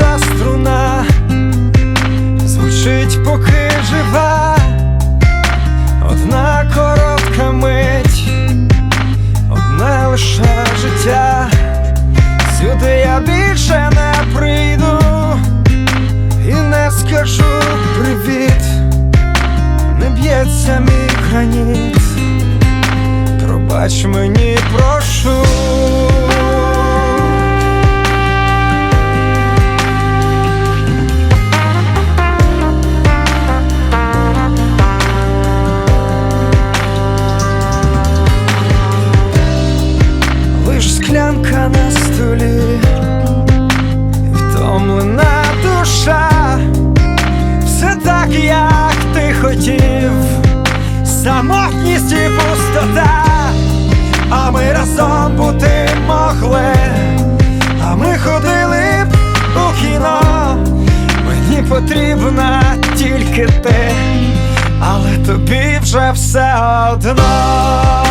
та струна. Звучить, поки жива, одна коротка мить, одне лише життя, сюди я більше не прийду. І не скажу привіт, не б'ється мій граніт, пробач мені. Склянка на столі, втомлена душа, все так, як ти хотів, самотність і пустота, а ми разом бути могли, а ми ходили б у кіно, мені потрібна тільки ти, але тобі вже все одно.